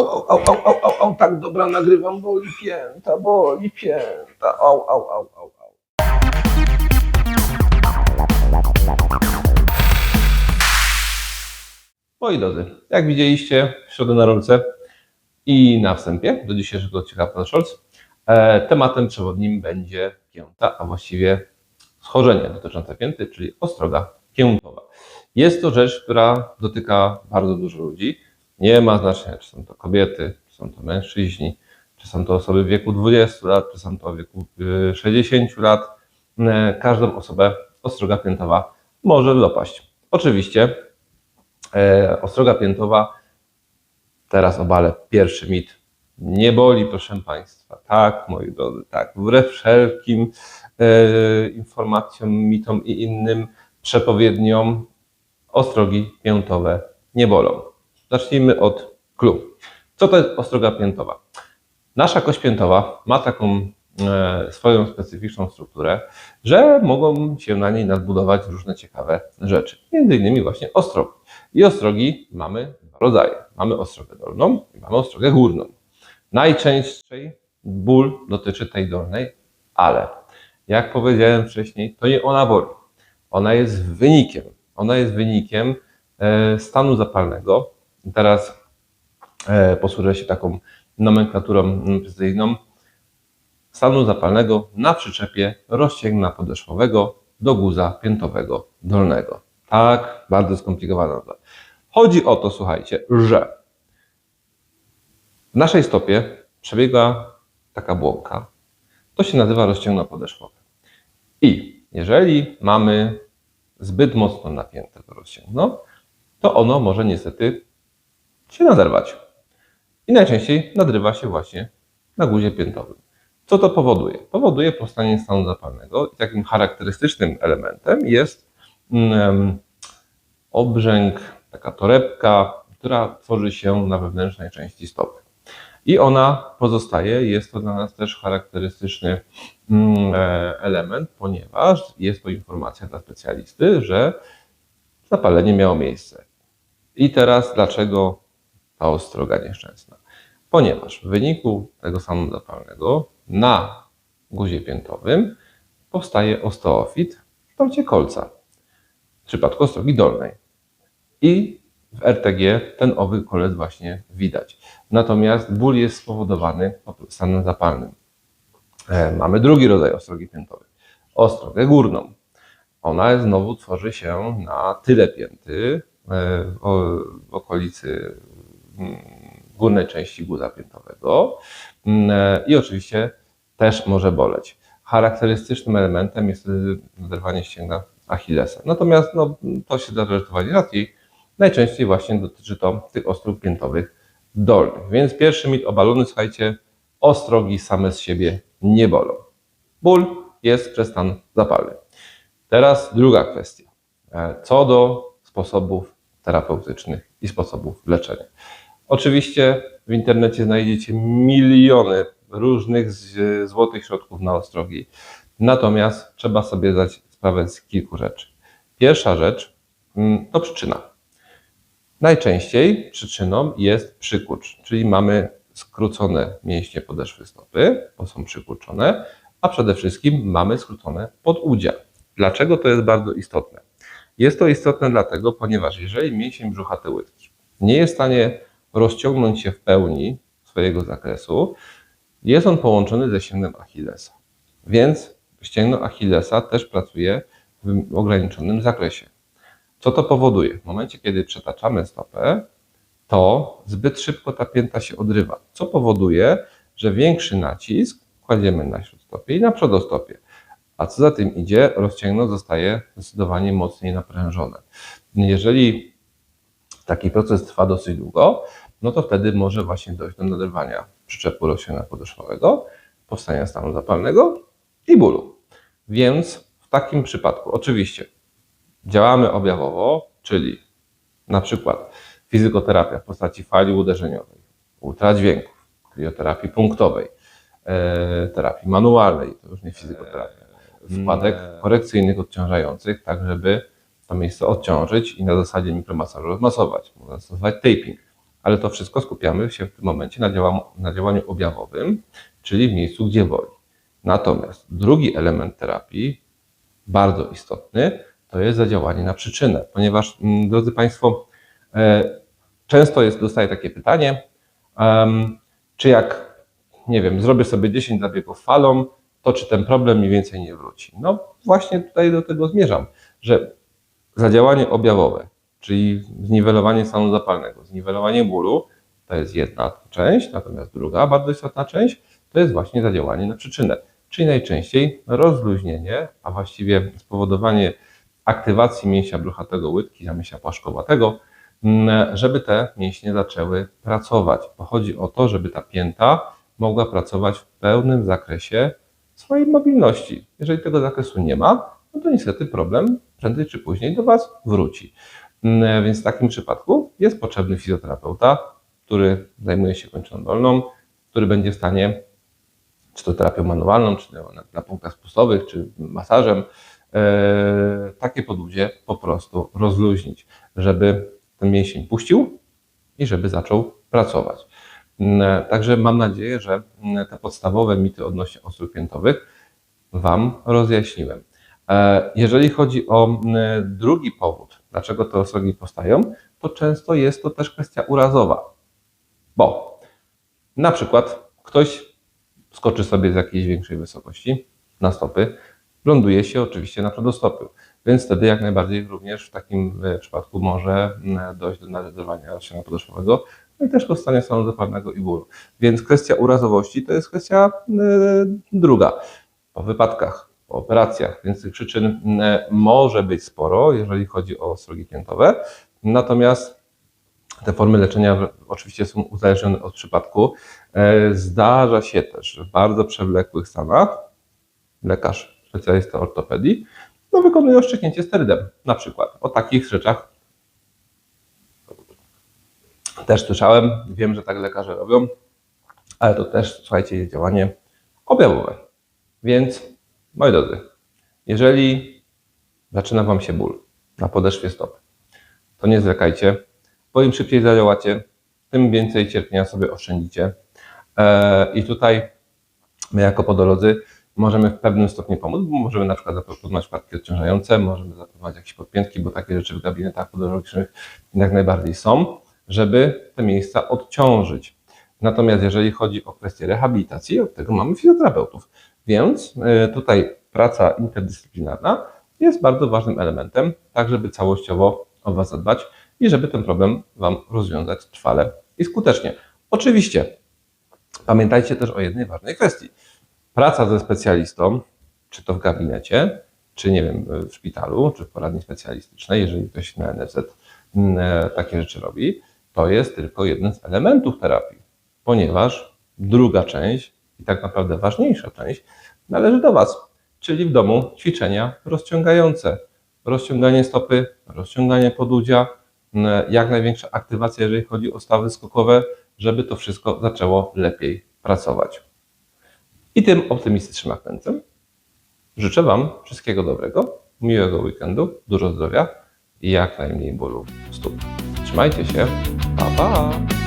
Au, au, au, au, au, au, au, tak, dobra, nagrywam, boli pięta, boli pięta, au, au, au, au, au. Moi drodzy, jak widzieliście w środę na rolce i na wstępie do dzisiejszego odcinka Pan Scholz, e, tematem przewodnim będzie pięta, a właściwie schorzenie dotyczące pięty, czyli ostroga piętowa. Jest to rzecz, która dotyka bardzo dużo ludzi. Nie ma znaczenia, czy są to kobiety, czy są to mężczyźni, czy są to osoby w wieku 20 lat, czy są to w wieku y, 60 lat. E, Każdą osobę ostroga piętowa może dopaść. Oczywiście e, ostroga piętowa, teraz obalę pierwszy mit, nie boli, proszę Państwa. Tak, moi drodzy, tak. Wbrew wszelkim informacjom, mitom i innym przepowiedniom, ostrogi piętowe nie bolą. Zacznijmy od clue. Co to jest ostroga piętowa? Nasza kość piętowa ma taką e, swoją specyficzną strukturę, że mogą się na niej nadbudować różne ciekawe rzeczy. Między innymi właśnie ostrogi. I ostrogi mamy dwa rodzaje. Mamy ostrogę dolną i mamy ostrogę górną. Najczęściej ból dotyczy tej dolnej, ale jak powiedziałem wcześniej, to nie ona boli. Ona jest wynikiem. Ona jest wynikiem e, stanu zapalnego. Teraz e, posłużę się taką nomenklaturą precyzyjną. Stanu zapalnego na przyczepie rozcięgna podeszwowego do guza piętowego dolnego. Tak, bardzo skomplikowana nazwa. Chodzi o to, słuchajcie, że w naszej stopie przebiega taka błąka. To się nazywa rozcięgno podeszwowe. I jeżeli mamy zbyt mocno napięte to rozcięgno, to ono może niestety się naderwać. I najczęściej nadrywa się właśnie na guzie piętowym. Co to powoduje? Powoduje powstanie stanu zapalnego takim charakterystycznym elementem jest mm, obrzęk, taka torebka, która tworzy się na wewnętrznej części stopy. I ona pozostaje, jest to dla nas też charakterystyczny mm, e, element, ponieważ jest to informacja dla specjalisty, że zapalenie miało miejsce. I teraz dlaczego ta ostroga nieszczęsna? Ponieważ w wyniku tego stanu zapalnego na guzie piętowym powstaje osteofit w kształcie kolca, w przypadku ostrogi dolnej. I w RTG ten owy kolec właśnie widać. Natomiast ból jest spowodowany stanem zapalnym. E, Mamy drugi rodzaj ostrogi piętowej, ostrogę górną. Ona znowu tworzy się na tyle pięty e, w okolicy górnej części guza piętowego Mm, e, i oczywiście też może boleć. Charakterystycznym elementem jest naderwanie ścięgna Achillesa. Natomiast no, to się zdarza zdecydowanie rzadziej. Najczęściej właśnie dotyczy to tych ostróg piętowych dolnych. Więc pierwszy mit obalony, słuchajcie, ostrogi same z siebie nie bolą. Ból jest przez stan zapalny. Teraz druga kwestia. E, Co do sposobów terapeutycznych i sposobów leczenia. Oczywiście w internecie znajdziecie miliony różnych złotych środków na ostrogi. Natomiast trzeba sobie zdać sprawę z kilku rzeczy. Pierwsza rzecz mm, to przyczyna. Najczęściej przyczyną jest przykurcz, czyli mamy skrócone mięśnie podeszwy stopy, bo są przykurczone, a przede wszystkim mamy skrócone podudzia. Dlaczego to jest bardzo istotne? Jest to istotne dlatego, ponieważ jeżeli mięsień brzucha łydki nie jest w stanie rozciągnąć się w pełni swojego zakresu, jest on połączony ze ścięgnem Achillesa. Więc ścięgno Achillesa też pracuje w ograniczonym zakresie. Co to powoduje? W momencie, kiedy przetaczamy stopę, to zbyt szybko ta pięta się odrywa, co powoduje, że większy nacisk kładziemy na śródstopie i na przodostopie. A co za tym idzie, rozcięgno zostaje zdecydowanie mocniej naprężone. Jeżeli taki proces trwa dosyć długo, no to wtedy może właśnie dojść do naderwania przyczepu rozcięgna podeszwowego, powstania stanu zapalnego i bólu. Więc w takim przypadku oczywiście działamy objawowo, czyli na przykład fizykoterapia w postaci fali uderzeniowej, ultradźwięków, krioterapii punktowej, e, terapii manualnej, to już nie fizykoterapia, wkładek korekcyjnych odciążających, tak żeby to miejsce odciążyć i na zasadzie mikromasażu rozmasować. Można stosować taping. Ale to wszystko skupiamy się w tym momencie na, działa, na działaniu objawowym, czyli w miejscu, gdzie boli. Natomiast drugi element terapii, bardzo istotny, to jest zadziałanie na przyczynę, ponieważ, mm, drodzy Państwo, e, często jest, dostaję takie pytanie, czy jak, nie wiem, zrobię sobie 10 zabiegów falą, to czy ten problem mniej więcej nie wróci? No właśnie tutaj do tego zmierzam, że zadziałanie objawowe, czyli zniwelowanie stanu zapalnego, zniwelowanie bólu, to jest jedna część, natomiast druga bardzo istotna część to jest właśnie zadziałanie na przyczynę, czyli najczęściej rozluźnienie, a właściwie spowodowanie aktywacji mięśnia brzuchatego łydki, mięśnia płaszkowatego, mm, żeby te mięśnie zaczęły pracować. Bo chodzi o to, żeby ta pięta mogła pracować w pełnym zakresie swojej mobilności. Jeżeli tego zakresu nie ma, no to niestety problem prędzej czy później do Was wróci. Mm, Więc w takim przypadku jest potrzebny fizjoterapeuta, który zajmuje się kończyną dolną, który będzie w stanie, czy to terapią manualną, czy na, na punktach spustowych, czy masażem, e, takie podłudzie po prostu rozluźnić, żeby ten mięsień puścił i żeby zaczął pracować. Mm, Także mam nadzieję, że mm, te podstawowe mity odnośnie ostróg piętowych Wam rozjaśniłem. E, Jeżeli chodzi o drugi powód, dlaczego te ostrogi powstają, to często jest to też kwestia urazowa. Bo na przykład ktoś skoczy sobie z jakiejś większej wysokości na stopy, ląduje się oczywiście na przedostopiu, więc wtedy jak najbardziej również w takim e, przypadku może dojść do narysowania ściana podeszwowego, no i też powstania stanu zapalnego i bólu. Więc kwestia urazowości to jest kwestia e, druga. Po wypadkach, po operacjach, więc tych przyczyn e, może być sporo, jeżeli chodzi o ostrogi piętowe. Natomiast te formy leczenia oczywiście są uzależnione od przypadku. E, Zdarza się też w bardzo przewlekłych stanach lekarz, specjalista ortopedii, no, wykonuje oszczeknięcie sterydem, na przykład. O takich rzeczach też słyszałem, wiem, że tak lekarze robią, ale to też, słuchajcie, jest działanie objawowe. Więc, moi drodzy, jeżeli zaczyna Wam się ból na podeszwie stopy, to nie zwlekajcie, bo im szybciej zadziałacie, tym więcej cierpienia sobie oszczędzicie. E, I tutaj my jako podolodzy możemy w pewnym stopniu pomóc, bo możemy na przykład zaproponować wkładki odciążające, możemy zaproponować jakieś podpiętki, bo takie rzeczy w gabinetach podologicznych jak najbardziej są, żeby te miejsca odciążyć. Natomiast jeżeli chodzi o kwestię rehabilitacji, od tego mamy fizjoterapeutów. Więc e, tutaj praca interdyscyplinarna jest bardzo ważnym elementem, tak żeby całościowo o Was zadbać i żeby ten problem Wam rozwiązać trwale i skutecznie. Oczywiście pamiętajcie też o jednej ważnej kwestii. Praca ze specjalistą, czy to w gabinecie, czy nie wiem, w szpitalu, czy w poradni specjalistycznej, jeżeli ktoś na NFZ mm, e, takie rzeczy robi, to jest tylko jeden z elementów terapii, ponieważ druga część i tak naprawdę ważniejsza część należy do Was, czyli w domu ćwiczenia rozciągające. Rozciąganie stopy, rozciąganie podudzia, m, jak największa aktywacja, jeżeli chodzi o stawy skokowe, żeby to wszystko zaczęło lepiej pracować. I tym optymistycznym akcentem życzę Wam wszystkiego dobrego, miłego weekendu, dużo zdrowia i jak najmniej bólu stóp. Trzymajcie się, pa pa!